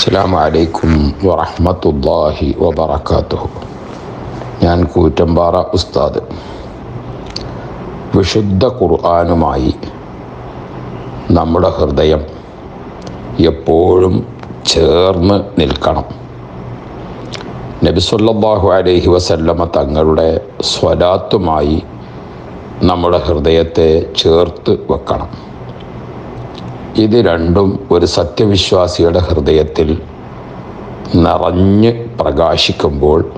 അസ്സാം വലൈക്കും വറഹമത്തല്ലാഹി വബർക്കാത്തു ഞാൻ കൂറ്റമ്പാറ ഉസ്താദ്. വിശുദ്ധ ഖുർആാനുമായി നമ്മുടെ ഹൃദയം എപ്പോഴും ചേർന്ന് നിൽക്കണം. നബിസുല്ലാഹു അലൈഹി വസല്ലമ തങ്ങളുടെ സ്വലാത്തുമായി നമ്മുടെ ഹൃദയത്തെ ചേർത്ത് വെക്കണം. ഇത് രണ്ടും ഒരു സത്യവിശ്വാസിയുടെ ഹൃദയത്തിൽ നിറഞ്ഞ് പ്രകാശിക്കുമ്പോൾ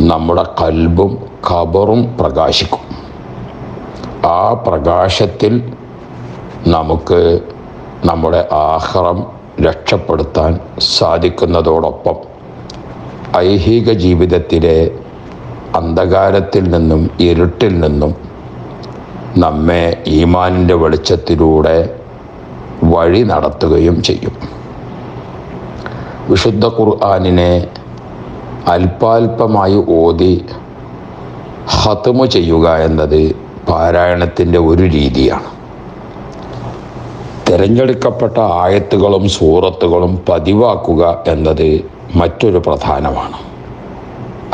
നമ്മുടെ കൽബും ഖബറും പ്രകാശിക്കും. ആ പ്രകാശത്തിൽ നമുക്ക് നമ്മുടെ ആഹ്റം രക്ഷപ്പെടുത്താൻ സാധിക്കുന്നതോടൊപ്പം ഐഹിക ജീവിതത്തിലെ അന്ധകാരത്തിൽ നിന്നും ഇരുട്ടിൽ നിന്നും നമ്മെ ഈമാനിന്റെ വെളിച്ചത്തിലൂടെ വഴി നടത്തുകയും ചെയ്യും. വിശുദ്ധ ഖുർആാനിനെ അല്പാൽപമായി ഓതി ഹത്തുമ ചെയ്യുക എന്നത് പാരായണത്തിന്റെ ഒരു രീതിയാണ്. തിരഞ്ഞെടുക്കപ്പെട്ട ആയത്തുകളും സൂറത്തുകളും പതിവാക്കുക എന്നത് മറ്റൊരു പ്രധാനമാണ്.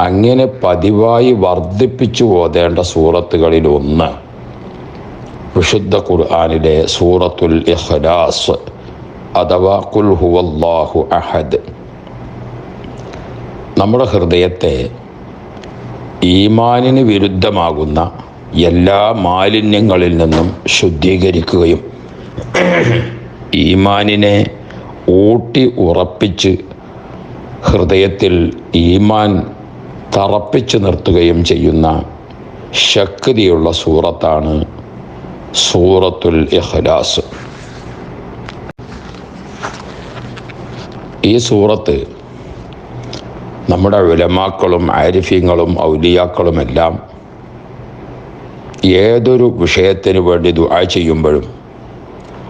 അങ്ങനെ പതിവായി വർദ്ധിപ്പിച്ചു ഓതേണ്ട സൂറത്തുകളിൽ ഒന്ന് വിശുദ്ധ ഖുർആാനിലെ സൂറത്തുൽ ഇഖ്ലാസ്. അഥവാ കുൽ ഹുവല്ലാഹു അഹദ്. നമ്മുടെ ഹൃദയത്തെ ഈമാനിന് വിരുദ്ധമാകുന്ന എല്ലാ മാലിന്യങ്ങളിൽ നിന്നും ശുദ്ധീകരിക്കുകയും ഈമാനിനെ ഊട്ടി ഉറപ്പിച്ച് ഹൃദയത്തിൽ ഈമാൻ തറപ്പിച്ചു നിർത്തുകയും ചെയ്യുന്ന ശക്തിയുള്ള സൂറത്താണ് സൂറത്തുൽ ഇഖ്ലാസ്. ഈ സൂറത്ത് നമ്മുടെ ഉലമാക്കളും ആരിഫ്യങ്ങളും ഔലിയാക്കളുമെല്ലാം ഏതൊരു വിഷയത്തിന് വേണ്ടി ദുആ ചെയ്യുമ്പോഴും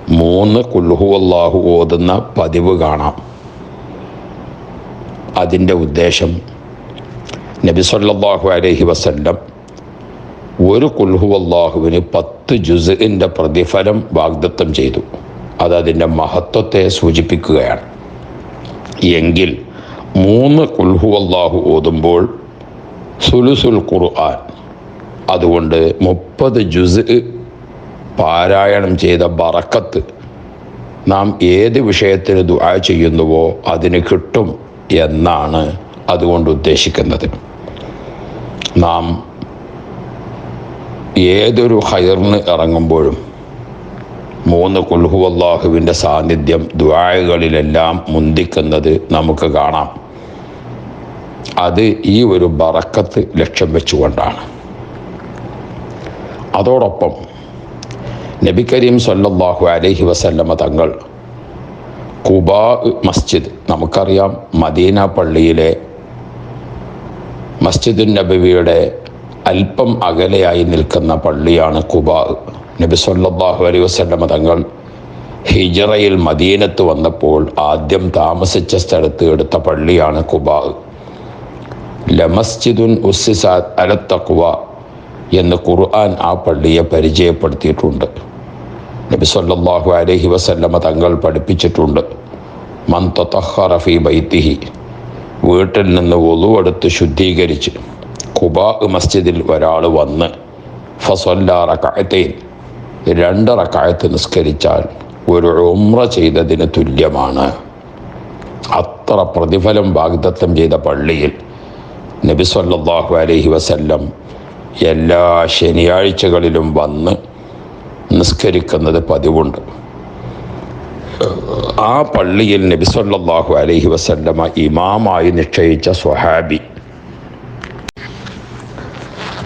മൂന്ന് കുൽഹു അള്ളാഹു ഓതുന്ന പതിവ് കാണാം. അതിന്റെ ഉദ്ദേശം നബി സല്ലല്ലാഹു അലൈഹി വസല്ലം ഒരു കുൽഹു അള്ളാഹുവിന് പത്ത് ജുസിന്റെ പ്രതിഫലം വാഗ്ദത്തം ചെയ്തു. അത് അതിന്റെ മഹത്വത്തെ സൂചിപ്പിക്കുകയാണ്. എങ്കിൽ മൂന്ന് കുൽഹു അള്ളാഹു ഓതുമ്പോൾ സുലുസുൽ ഖുർആൻ അതുകൊണ്ട് മുപ്പത് ജുസ് പാരായണം ചെയ്ത ബറക്കത്ത് നാം ഏത് വിഷയത്തിന് ദുആ ചെയ്യുന്നുവോ അതിന് കിട്ടും എന്നാണ് അതുകൊണ്ട് ഉദ്ദേശിക്കുന്നത്. നാം ഏതൊരു ഹയറിന് ഇറങ്ങുമ്പോഴും മൂന്ന് കുൽഹു അള്ളാഹുവിന്റെ സാന്നിധ്യം ദ്വായകളിലെല്ലാം മുന്തിക്കുന്നത് നമുക്ക് കാണാം. അത് ഈ ഒരു ബറക്കത്ത് ലക്ഷ്യം വെച്ചുകൊണ്ടാണ്. അതോടൊപ്പം നബി കരീം സല്ലാഹു അലഹി വസല്ലമ തങ്ങൾ കുബാ മസ്ജിദ് നമുക്കറിയാം മദീന പള്ളിയിലെ മസ്ജിദുൻ നബവിയുടെ അല്പം അകലെയായി നിൽക്കുന്ന പള്ളിയാണ് കുബ. നബി സല്ലല്ലാഹു അലൈഹി വസല്ലമ തങ്ങൾ ഹിജറയിൽ മദീനത്ത് വന്നപ്പോൾ ആദ്യം താമസിച്ച സ്ഥലത്ത് എടുത്ത പള്ളിയാണ് കുബ. ലമസ്ജിദുൻ ഉസ്സിസ അലത്തക്കുവ എന്ന് ഖുർആൻ ആ പള്ളിയെ പരിചയപ്പെടുത്തിയിട്ടുണ്ട്. നബി സല്ലല്ലാഹു അലൈഹി വസല്ലമ തങ്ങൾ പഠിപ്പിച്ചിട്ടുണ്ട്. മൻ തതഹറ ഫീ ബൈത്തിഹി. വീട്ടിൽ നിന്ന് ഒലുവെടുത്ത് ശുദ്ധീകരിച്ച്. കുബാ മസ്ജിദിൽ ഒരാൾ വന്ന് ഫസൊല്ല റക്കായത്തേൻ രണ്ട് റക്കായത്ത് നിസ്കരിച്ചാൽ ഒരു ഉമ്ര ചെയ്തതിന് തുല്യമാണ്. അത്ര പ്രതിഫലം വാഗ്ദത്തം ചെയ്ത പള്ളിയിൽ നബി സല്ലാഹു അലഹി വസല്ലം എല്ലാ ശനിയാഴ്ചകളിലും വന്ന് നിസ്കരിക്കുന്നത് പതിവുണ്ട്. ആ പള്ളിയിൽ നബി സല്ലാഹു അലൈഹി വസല്ലമ ഇമാമായി നിശ്ചയിച്ച സ്വഹാബി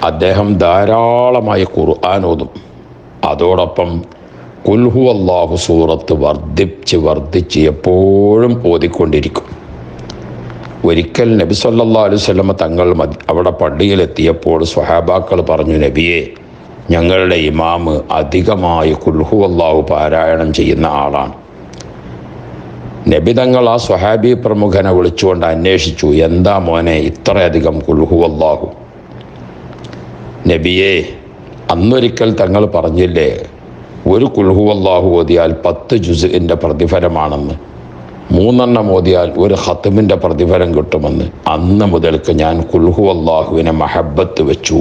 അദ്ദേഹം ധാരാളമായി ഖുർആൻ ഓതും. അതോടൊപ്പം കുൽഹു അള്ളാഹു സൂറത്ത് വർദ്ധിച്ച് വർദ്ധിച്ച് എപ്പോഴും ഓതിക്കൊണ്ടിരിക്കും. ഒരിക്കൽ നബി സല്ലാ അലുസല്ലമ്മ തങ്ങൾ അവിടെ പള്ളിയിലെത്തിയപ്പോൾ സ്വഹാബാക്കൾ പറഞ്ഞു നബിയെ ഞങ്ങളുടെ ഇമാമ് അധികമായി കുൽഹു അള്ളാഹു പാരായണം ചെയ്യുന്ന ആളാണ്. നബി തങ്ങൾ ആ സ്വഹാബി പ്രമുഖനെ വിളിച്ചുകൊണ്ട് അന്വേഷിച്ചു എന്താ മോനെ ഇത്രയധികം കുൽഹു അള്ളാഹു നബിയെ അന്നൊരിക്കൽ തങ്ങൾ പറഞ്ഞില്ലേ ഒരു കുൽഹു അള്ളാഹു ഓതിയാൽ പത്ത് ജുസിന്റെ പ്രതിഫലമാണെന്ന്. മൂന്നെണ്ണം ഓതിയാൽ ഒരു ഹത്തുമിന്റെ പ്രതിഫലം കിട്ടുമെന്ന്. അന്ന് മുതൽക്ക് ഞാൻ കുൽഹു അള്ളാഹുവിനെ മഹബത്ത് വെച്ചു.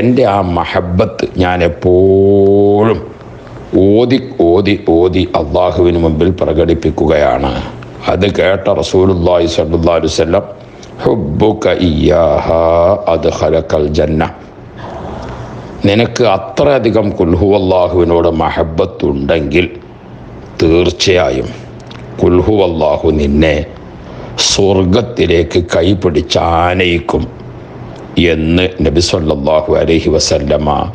എന്റെ ആ മഹബത്ത് ഞാൻ എപ്പോഴും ഓതി ഓതി ഓതി അള്ളാഹുവിന് മുമ്പിൽ പ്രകടിപ്പിക്കുകയാണ്. അത് കേട്ട റസൂലുല്ലാഹി സല്ലല്ലാഹു അലൈഹി അദ്ഖലകൽ ജന്ന. നിനക്ക് അത്രയധികം കുൽഹു അള്ളാഹുവിനോട് മഹബത്തുണ്ടെങ്കിൽ തീർച്ചയായും കുൽഹു അള്ളാഹു നിന്നെ സ്വർഗത്തിലേക്ക് കൈപിടിച്ച് ആനയിക്കും എന്ന് നബി സല്ലാഹു അലഹി വസല്ലമ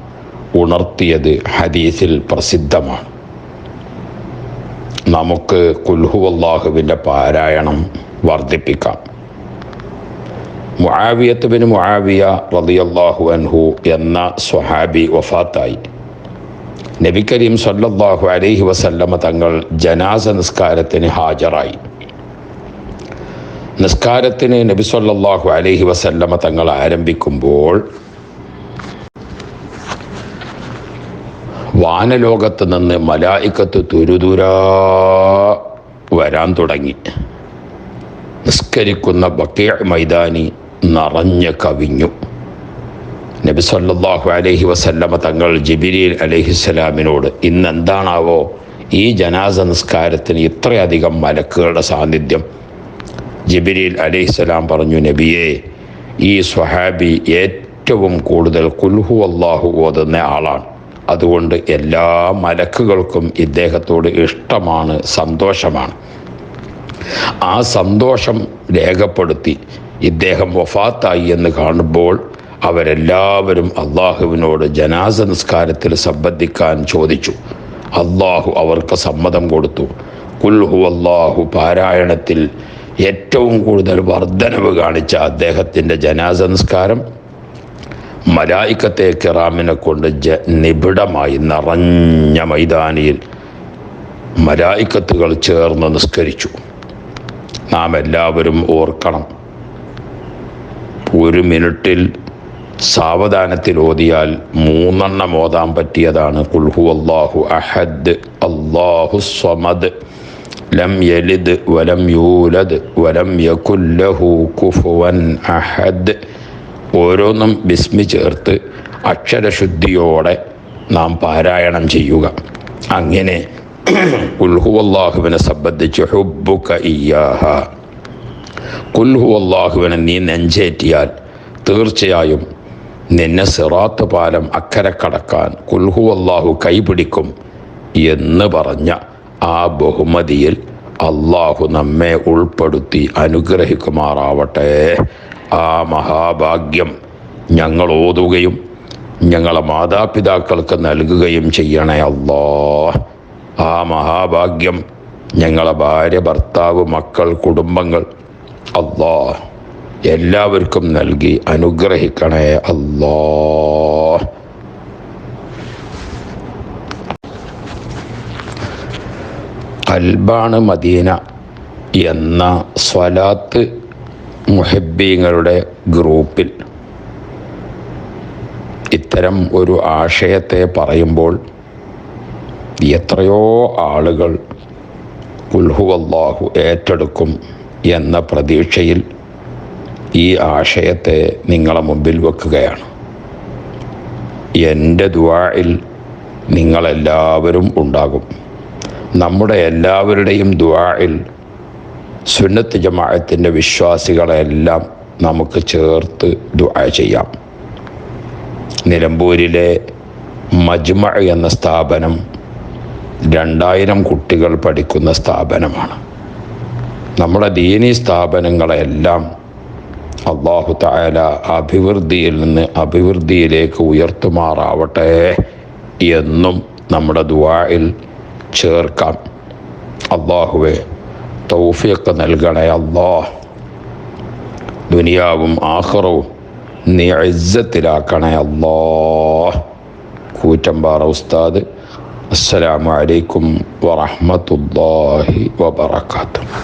ഉണർത്തിയത് ഹദീസിൽ പ്രസിദ്ധമാണ്. നമുക്ക് കുൽഹു അള്ളാഹുവിന്റെ പാരായണം വർദ്ധിപ്പിക്കാം. മുആവിയത്ത് ബിൻ മുആവിയ റളിയല്ലാഹു അൻഹു എന്ന സ്വഹാബി വഫാത്തായി. നബി കരീം സല്ലല്ലാഹു അലൈഹി വസല്ലമ തങ്ങൾ ജനാസ നിസ്കാരത്തിന് ഹാജരായി. നിസ്കാരത്തിന് നബി സല്ലല്ലാഹു അലൈഹി വസല്ലമ തങ്ങൾ ആരംഭിക്കുമ്പോൾ വാനലോകത്ത് നിന്ന് മലായിക്കത്ത് തുരുതുരാ വരാൻ തുടങ്ങി. നിസ്കരിക്കുന്ന ബക്കീ മൈതാനി നിറഞ്ഞ് കവിഞ്ഞു. നബി സല്ലല്ലാഹു അലൈഹി വസല്ലമ തങ്ങൾ ജിബിരിൽ അലഹിസ്സലാമിനോട് ഇന്ന് എന്താണാവോ ഈ ജനാസ നിസ്കാരത്തിന് ഇത്രയധികം മലക്കുകളുടെ സാന്നിധ്യം? ജിബിരിൽ അലഹിസ്സലാം പറഞ്ഞു നബിയെ ഈ സ്വഹാബി ഏറ്റവും കൂടുതൽ കുൽഹു അള്ളാഹു ഓതുന്ന ആളാണ്. അതുകൊണ്ട് എല്ലാ മലക്കുകൾക്കും ഇദ്ദേഹത്തോട് ഇഷ്ടമാണ് സന്തോഷമാണ്. ആ സന്തോഷം രേഖപ്പെടുത്തി ഇദ്ദേഹം വഫാത്തായി എന്ന് കാണുമ്പോൾ അവരെല്ലാവരും അള്ളാഹുവിനോട് ജനാസ നിസ്കാരത്തിൽ സംബന്ധിക്കാൻ ചോദിച്ചു. അള്ളാഹു അവർക്ക് സമ്മതം കൊടുത്തു. കുൽഹു അള്ളാഹു പാരായണത്തിൽ ഏറ്റവും കൂടുതൽ വർധനവ് കാണിച്ച അദ്ദേഹത്തിന്റെ ജനാസ നിസ്കാരം മലായിക്കത്തെ കിറാമിനെ കൊണ്ട് ജ നിബിഡമായി നിറഞ്ഞ മൈതാനിയിൽ മലായിക്കത്തുകൾ ചേർന്ന് നിസ്കരിച്ചു. നാം എല്ലാവരും ഓർക്കണം. ഒരു മിനിറ്റിൽ സാവധാനത്തിൽ ഓതിയാൽ മൂന്നെണ്ണം ഓതാൻ പറ്റിയതാണ്. കുൽഹു അള്ളാഹു അഹദ് അള്ളാഹു സ്വമദ് ലം യലിദ് വലം യൂലദ് വലം യകുല്ലഹു കുഫുവൻ അഹദ്. ഓരോന്നും ബിസ്മി ചേർത്ത് അക്ഷരശുദ്ധിയോടെ നാം പാരായണം ചെയ്യുക. അങ്ങനെ ഉൽഹു അള്ളാഹുവിനെ സംബന്ധിച്ച് ഹുബുക്ക ഇയ്യാഹ. കുൽഹു അള്ളാഹുവിനെ നീ നെഞ്ചേറ്റിയാൽ തീർച്ചയായും നിന്നെ സിറാത്ത് പാലം അക്കരെ കടക്കാൻ കുൽഹു അള്ളാഹു കൈപിടിക്കും എന്ന് പറഞ്ഞ ആ ബഹുമതിയിൽ അള്ളാഹു നമ്മെ ഉൾപ്പെടുത്തി അനുഗ്രഹിക്കുമാറാവട്ടെ. ആ മഹാഭാഗ്യം ഞങ്ങൾ ഓതുകയും ഞങ്ങളെ മാതാപിതാക്കൾക്ക് നൽകുകയും ചെയ്യണേ അല്ലോ. ആ മഹാഭാഗ്യം ഞങ്ങളെ ഭാര്യ ഭർത്താവ് മക്കൾ കുടുംബങ്ങൾ അല്ലാ എല്ലാവർക്കും നൽകി അനുഗ്രഹിക്കണേ അല്ലാ കൽബാണ് മദീന എന്ന സ്വലാത്ത് മുഹബ്ബീങ്ങളുടെ ഗ്രൂപ്പിൽ ഇത്തരം ഒരു ആശയത്തെ പറയുമ്പോൾ എത്രയോ ആളുകൾ അള്ളാഹു ഏറ്റെടുക്കും. എന്ന പ്രതീക്ഷയിൽ ഈ ആശയത്തെ നിങ്ങളെ മുമ്പിൽ വെക്കുകയാണ്. എന്റെ ദുവായിൽ നിങ്ങളെല്ലാവരും ഉണ്ടാകും. നമ്മുടെ എല്ലാവരുടെയും ദുവായിൽ സുന്നത്ത് ജമാഅത്തിന്റെ വിശ്വാസികളെല്ലാം നമുക്ക് ചേർത്ത് ദുആ ചെയ്യാം. നിലമ്പൂരിലെ മജ്മ എന്ന സ്ഥാപനം രണ്ടായിരം കുട്ടികൾ പഠിക്കുന്ന സ്ഥാപനമാണ്. നമ്മുടെ ദീനീ സ്ഥാപനങ്ങളെല്ലാം അള്ളാഹു തായാല അഭിവൃദ്ധിയിൽ നിന്ന് അഭിവൃദ്ധിയിലേക്ക് ഉയർത്തുമാറാവട്ടെ എന്നും നമ്മുടെ ദുവായിൽ ചേർക്കാം. അള്ളാഹുവെ തൗഫിയൊക്കെ നൽകണേ അള്ളാഹ് ദുനിയാവും ആഹ്റവും നീ ഇജ്ജത്തിലാക്കണേ അള്ളാഹ് കൂറ്റമ്പാറ ഉസ്താദ് അസ്സലാമലൈക്കും അലൈക്കും വറഹ്മത്തുള്ളാഹി വബറകാതുഹു.